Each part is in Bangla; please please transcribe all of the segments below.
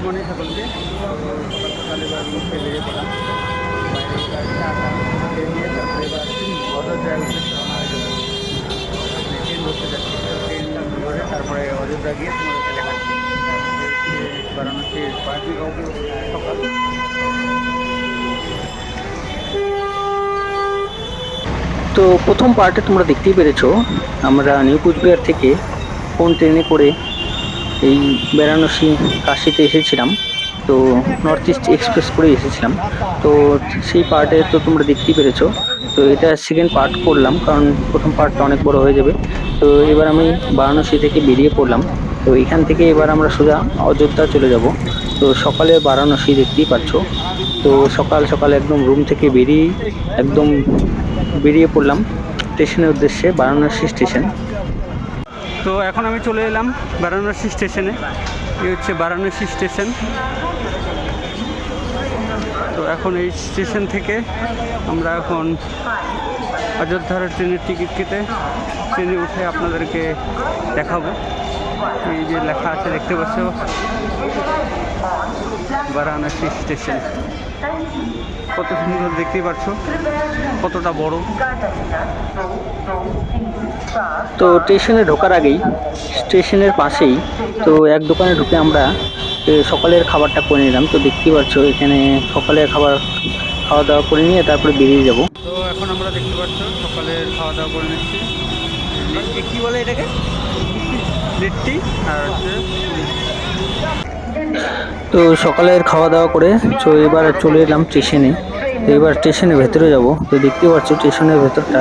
গুড মর্নিং সকলকে সকাল সকাল এবার উঠে বেরিয়ে পড়লাম তারপরে ট্রেন তারপরে অযোধ্যা গিয়ে তোমাদেরকে সকাল। তো প্রথম পার্টে তোমরা দেখতেই পেরেছ, আমরা নিউ কুচবিহার থেকে কোন ট্রেনে করে এই বেনারসি কাশিতে এসেছিলাম। তো নর্থ ইস্ট এক্সপ্রেস করে এসেছিলাম। তো সেই পার্টে তো তোমরা দেখতেই পেরেছ। তো এটা সেকেন্ড পার্ট করলাম, কারণ প্রথম পার্টটা অনেক বড় হয়ে যাবে। তো এবার আমি বারাণসী থেকে বেরিয়ে পড়লাম। তো এখান থেকে এবার আমরা সোজা অযোধ্যা চলে যাব। তো সকালে বারাণসী দেখতেই পাচ্ছ। তো সকাল সকাল একদম রুম থেকে বেরিয়ে একদম বেরিয়ে পড়লাম স্টেশনের উদ্দেশ্যে, বারাণসী স্টেশন তো এখন আমি চলে এলাম বারাণসী স্টেশনে। এই হচ্ছে বারাণসী স্টেশন। তো এখন এই স্টেশন থেকে আমরা এখন অযোধ্যার ট্রেনের টিকিট কেটে ট্রেনে উঠে আপনাদেরকে দেখাবো। এই যে লেখা আছে, দেখতে পাচ্ছ? বারাণসী স্টেশন। কত সুন্দর দেখতেই পাচ্ছ। কতটা বড়। তো স্টেশনে ঢোকার আগেই স্টেশনের পাশেই তো এক দোকানে ঢুকে আমরা সকালের খাবারটা করে নিলাম। তো দেখতেই পাচ্ছ এখানে সকালের খাবার খাওয়া দাওয়া করে নিয়ে তারপরে বেরিয়ে যাব। তো এখন আমরা দেখতে পাচ্ছ সকালের খাওয়া দাওয়া করে নিচ্ছি। কী বলে এটাকে? লিট্টি আর হচ্ছে তো সকালের খাওয়া দাওয়া করে, তো এবার চলে এলাম স্টেশনে তো এবার স্টেশনের ভেতরে যাব। তো দেখতে পাচ্ছ স্টেশনের ভেতরটা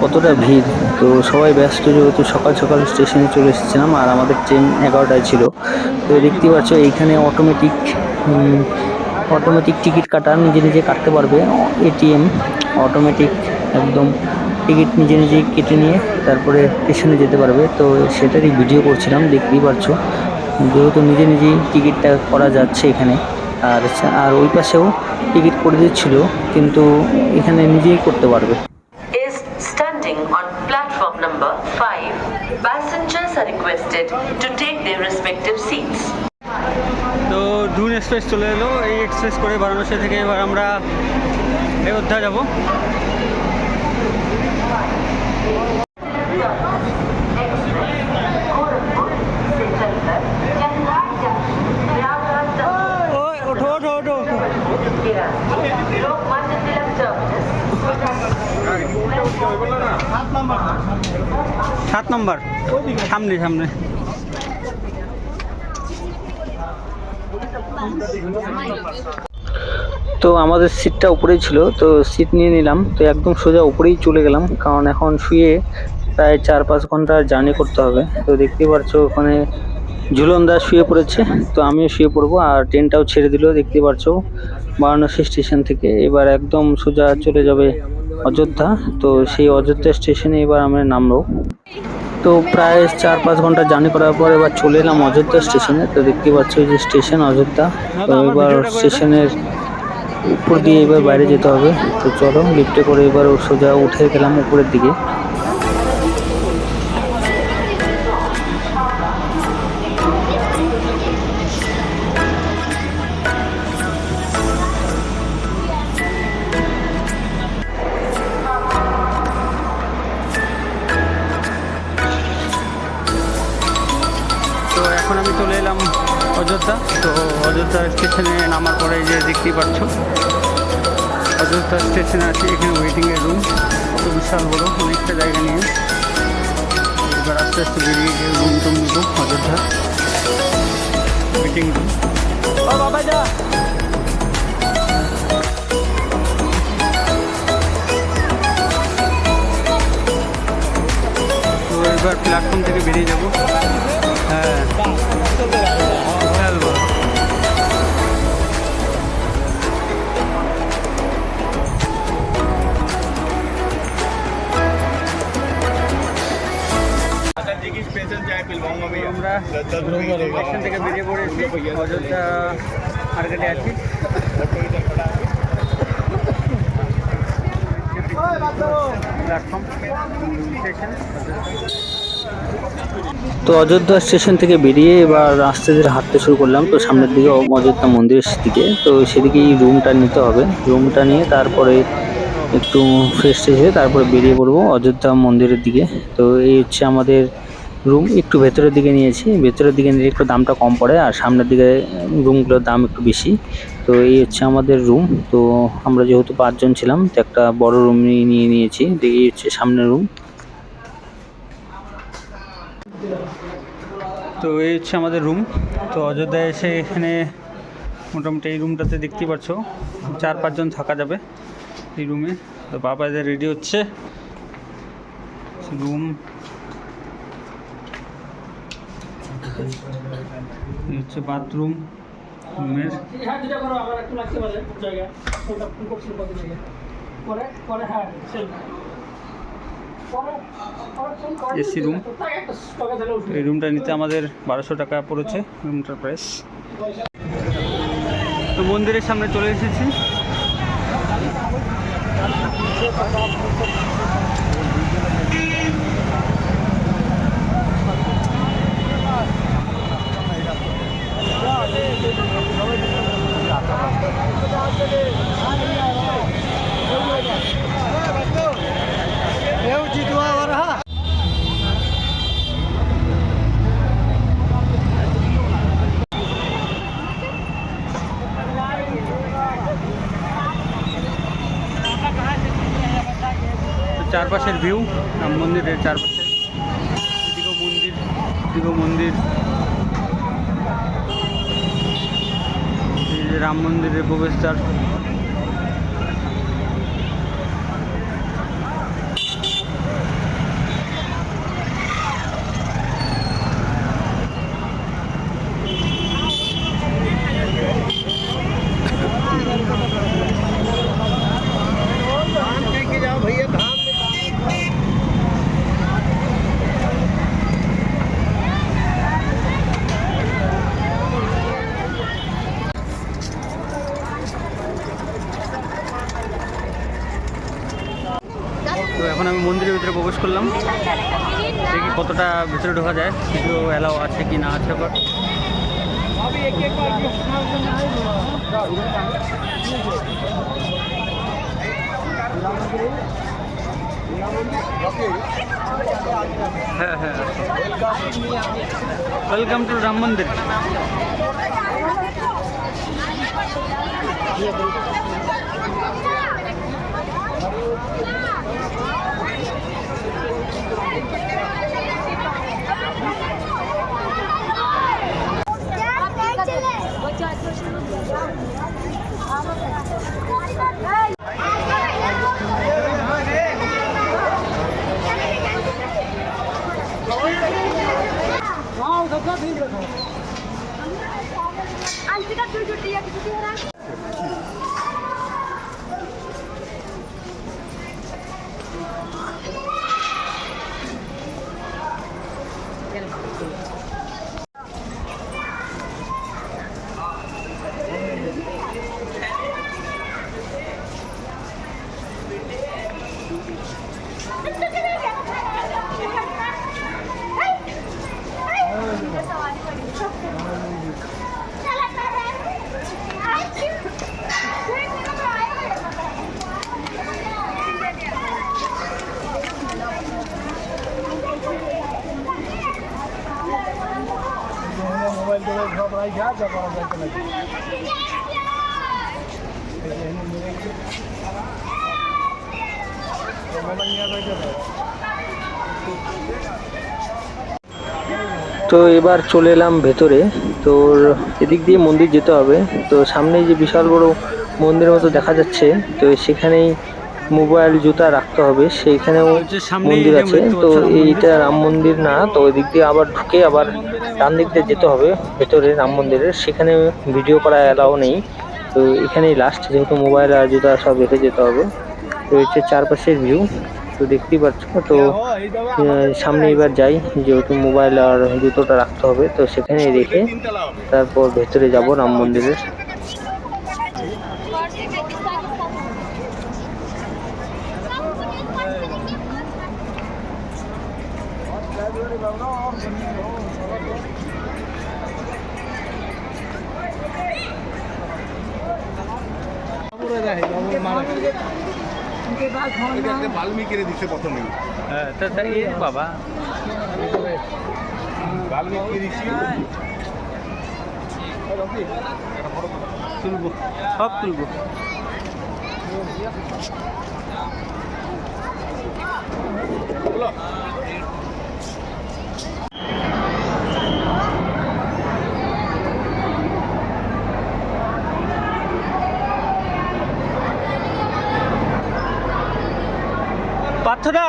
কতটা ভিড়। তো সবাই ব্যস্ত যেহেতু সকাল সকাল স্টেশনে চলে এসেছিলাম আর আমাদের ট্রেন এগারোটায় ছিল। তো দেখতে পাচ্ছ এইখানে অটোমেটিক অটোমেটিক টিকিট কাটা, নিজে নিজে কাটতে পারবে। এটিএম অটোমেটিক একদম টিকিট নিজে নিজেই কেটে নিয়ে তারপরে স্টেশনে যেতে পারবে। তো সেটারই ভিডিও করছিলাম, দেখতেই পাচ্ছ। যেহেতু নিজে নিজেই টিকিটটা করা যাচ্ছে এখানে আর আর ওই পাশেও টিকিট করে দিচ্ছিল কিন্তু এখানে নিজেই করতে পারবে is standing on platform number 5. Passengers are requested to take their respective seats. তো দুন এক্সপ্রেস চলে এলো এই এক্সপ্রেস করে বারাণসী থেকে এবার আমরা অযোধ্যা যাব সাত নম্বর। সামনে সামনে। তো আমাদের সিটটা উপরেই ছিল, তো সিট নিয়ে নিলাম। তো একদম সোজা উপরেই চলে গেলাম, কারণ এখন শুয়ে প্রায় চার পাঁচ ঘণ্টা জার্নি করতে হবে। তো দেখতে পাচ্ছ ওখানে ঝুলনদা শুয়ে পড়েছে, তো আমিও শুয়ে পড়ব, আর ট্রেনটাও ছেড়ে দিল, দেখতে পাচ্ছ। বারাণসী স্টেশন থেকে এবার একদম সোজা চলে যাবে অযোধ্যা। তো সেই অযোধ্যা স্টেশনে এবার আমরা নামবো। তো প্রায় চার পাঁচ ঘণ্টা জার্নি করার পর এবার চলে এলাম অযোধ্যা স্টেশনে। তো দেখতে পাচ্ছ যে স্টেশন অযোধ্যা। তো এবার স্টেশনের উপর দিয়ে এবার বাইরে যেতে হবে। তো চলো লিফটে করে এবার সোজা উঠে গেলাম উপরের দিকে। অযোধ্যা। তো অযোধ্যা স্টেশনে নামার পরে যে দেখতেই পাচ্ছ অযোধ্যা স্টেশনে আছে এখানে ওয়েটিংয়ের রুম কত বিশাল বড় অনেকটা জায়গা নিয়ে। এবার আস্তে আস্তে বেরিয়ে গিয়ে রুম টুম নিব অযোধ্যা। ওয়েটিং রুম তো এবার প্ল্যাটফর্ম থেকে বেরিয়ে যাব। হ্যাঁ। আমরা স্টেশন থেকে বেরিয়ে পড়েছি। অযোধ্যা মার্কেটে আছি। তো অযোধ্যা স্টেশন থেকে বেরিয়ে এবার রাস্তা ধীরে হাঁটতে শুরু করলাম। তো সামনের দিকে অযোধ্যা মন্দিরের দিকে। তো সেদিকেই রুমটা নিতে হবে। রুমটা নিয়ে তারপরে একটু ফ্রেশ হয়ে তারপরে বেরিয়ে পড়ব অযোধ্যা মন্দিরের দিকে। তো এই হচ্ছে আমাদের রুম একটু ভেতরের দিকে নিয়েছি। ভেতরের দিকে নিলে একটু দামটা কম পড়ে আর সামনের দিকে রুমগুলোর দাম একটু বেশি। তো এই হচ্ছে আমাদের রুম তো আমরা যেহেতু পাঁচজন ছিলাম, তো একটা বড় রুম নিয়ে নিয়েছি। এই হচ্ছে সামনের রুম তো এই হচ্ছে আমাদের রুম তো অযোধ্যায় এসে এখানে মোটামুটি এই রুমটাতে দেখতেই পাচ্ছ চার পাঁচজন থাকা যাবে এই রুমে তো বাবা এদের রেডি হচ্ছে। রুম এই হচ্ছে বাথরুম রুমের। হ্যাঁ পরে পরে হ্যাঁ এই রুমটা নিতে আমাদের বারোশো টাকা পড়েছে রুমটার প্রাইস তো মন্দিরের সামনে চলে এসেছি। চারপাশের ভিউ মন্দিরের চারপাশে। এদিকেও মন্দির এদিকেও মন্দির এই যে রাম মন্দিরের প্রবেশদ্বার তো এখন আমি মন্দিরের ভিতরে প্রবেশ করলাম দেখি কতটা ভিতরে ঢোকা যায়, কিছু অ্যালাও আছে কি না আছে আবার। হ্যাঁ হ্যাঁ ওয়েলকাম টু রাম মন্দির Antika tuh cuti ya cuti orang. তো এবার চলে এলাম ভেতরে। তো এদিক দিয়ে মন্দির যেতে হবে। তো সামনেই যে বিশাল বড় মন্দিরের মতো দেখা যাচ্ছে তো সেখানেই মোবাইল জুতা রাখতে হবে। সেইখানেও মন্দির আছে। তো এইটা রাম মন্দির না তো ওই দিক দিয়ে আবার ঢুকে আবার ডান দিক দিয়ে যেতে হবে, ভেতরে রাম মন্দিরের, সেখানে ভিডিও করা অ্যালাও নেই। তো এখানেই লাস্ট যেহেতু মোবাইল আর জুতা সব রেখে যেতে হবে। তো হচ্ছে চারপাশের ভিউ তো দেখতেই পাচ্ছ। তো সামনে এবার যাই, যেহেতু মোবাইল আর জুতোটা রাখতে হবে, তো সেখানে রেখে তারপর ভেতরে যাব রাম মন্দিরের। হ্যাঁ, বাল্মীকিরে দিচ্ছে প্রথমে। হ্যাঁ তাই বাবা বাল্মীকি দিচ্ছি। তুলবো সব তুলবো না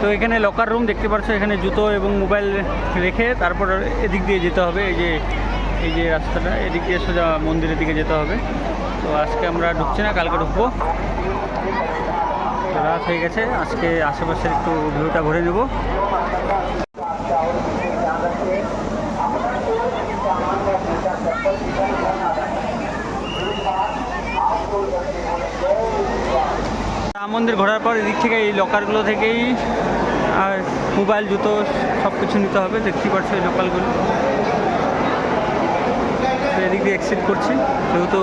তো এখানে লকার রুম দেখতে পাচ্ছ এখানে জুতো এবং মোবাইল রেখে তারপর এদিক দিয়ে যেতে হবে, এই যে এই যে রাস্তাটা, এদিক দিয়ে সোজা মন্দিরের দিকে যেতে হবে। তো আজকে আমরা ঢুকছি না, কালকে ঢুকবো। রাত হয়ে গেছে, আজকে আশেপাশের একটু ভিউটা ঘুরে নেব। মন্দির ঘোরার পর এদিক থেকে এই লকারগুলো থেকেই আর মোবাইল জুতো সব কিছু নিতে হবে দেখতে পাচ্ছি এই লোকালগুলো এদিক দিয়ে এক্সিট করছি, যেহেতু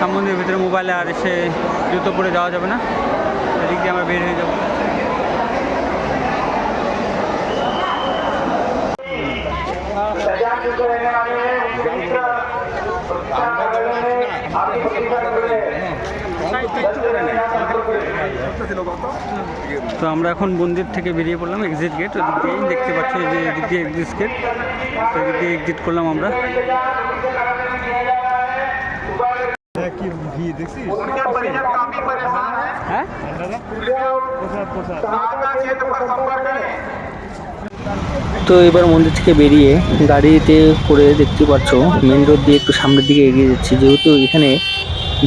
রাম মন্দিরের ভিতরে মোবাইলে আর এসে জুতো পরে যাওয়া যাবে না, এদিক দিয়ে আমরা বের হয়ে যাব। তো আমরা এখন মন্দির থেকে বেরিয়ে পড়লাম এক্সিট গেট ওদিক দিয়েই দেখতে পাচ্ছ যে এদিক দিয়ে এক্সিট গেট তো এদিক দিয়ে এক্সিট করলাম আমরা। হ্যাঁ প্রসাদ তো এবার মন্দির থেকে বেরিয়ে গাড়িতে করে দেখতে পাচ্ছ মেন রোড দিয়ে একটু সামনের দিকে এগিয়ে যাচ্ছি। যেহেতু এখানে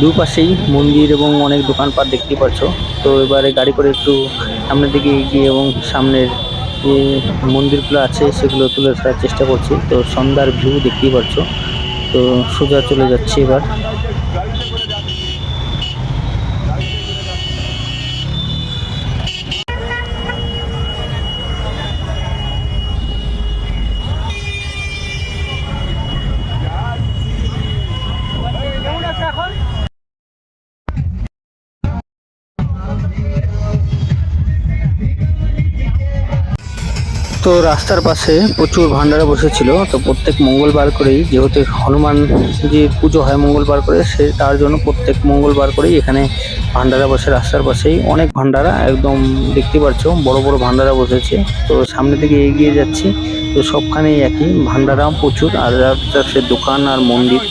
দুপাশেই মন্দির এবং অনেক দোকানপাট দেখতে পাচ্ছ তো এবারে গাড়ি করে একটু সামনের দিকে এগিয়ে এবং সামনের যে মন্দিরগুলো আছে, সেগুলো তুলে ধরার চেষ্টা করছি। তো সন্ধ্যার ভিউ দেখতেই পাচ্ছ তো সোজা চলে যাচ্ছি এবার। তো রাস্তার পাশে প্রচুর ভান্ডারা বসেছিল। তো প্রত্যেক মঙ্গলবার করেই যেহেতু হনুমান যে পুজো হয় মঙ্গলবার করে, সে তার জন্য প্রত্যেক মঙ্গলবার করেই এখানে ভান্ডারা বসে। রাস্তার পাশেই অনেক ভান্ডারা একদম দেখতে পাচ্ছ বড় বড় ভান্ডারা বসেছে। তো সামনে দিকে এগিয়ে যাচ্ছি, তো সবখানেই একই ভান্ডারা প্রচুর, আর সে দোকান আর মন্দির।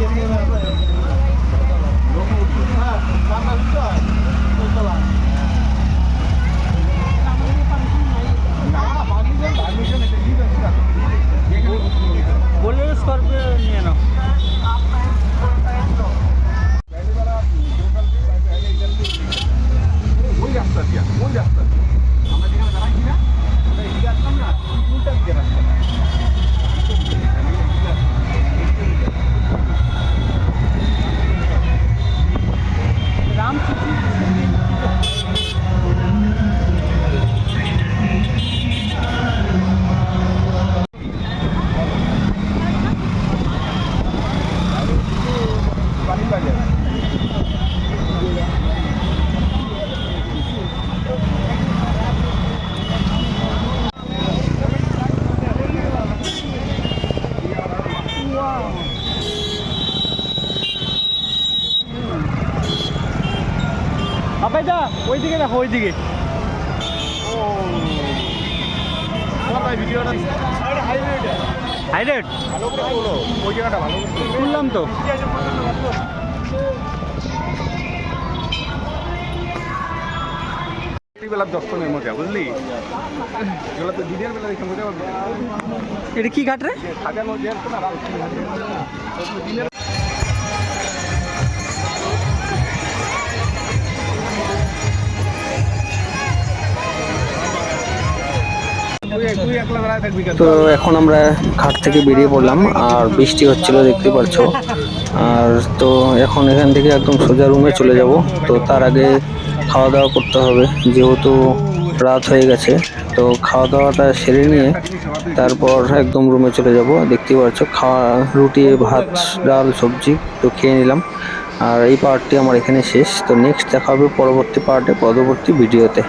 Спасибо. ভাইদা ওইদিকে দেখো ওইদিকে। ভালো ওই জায়গাটা ভালো তুললাম তো। দর্শনের মজা বুঝলি? তো দিনের বেলা দেখে মজা এটা কি ঘাট রে? দিনের তো এখন আমরা ঘাট থেকে বেরিয়ে পড়লাম, আর বৃষ্টি হচ্ছিল দেখতে পাচ্ছ। আর তো এখন এখান থেকে একদম সোজা রুমে চলে যাব। তো তার আগে খাওয়া দাওয়া করতে হবে, যেহেতু রাত হয়ে গেছে। তো খাওয়া দাওয়াটা সেরে নিয়ে তারপর একদম রুমে চলে যাব। দেখতে পাচ্ছ, খাওয়া, রুটি, ভাত, ডাল, সবজি তো খেয়ে নিলাম। আর এই পার্টটি আমার এখানে শেষ। তো নেক্সট দেখা হবে পরবর্তী পার্টে পরবর্তী ভিডিওতে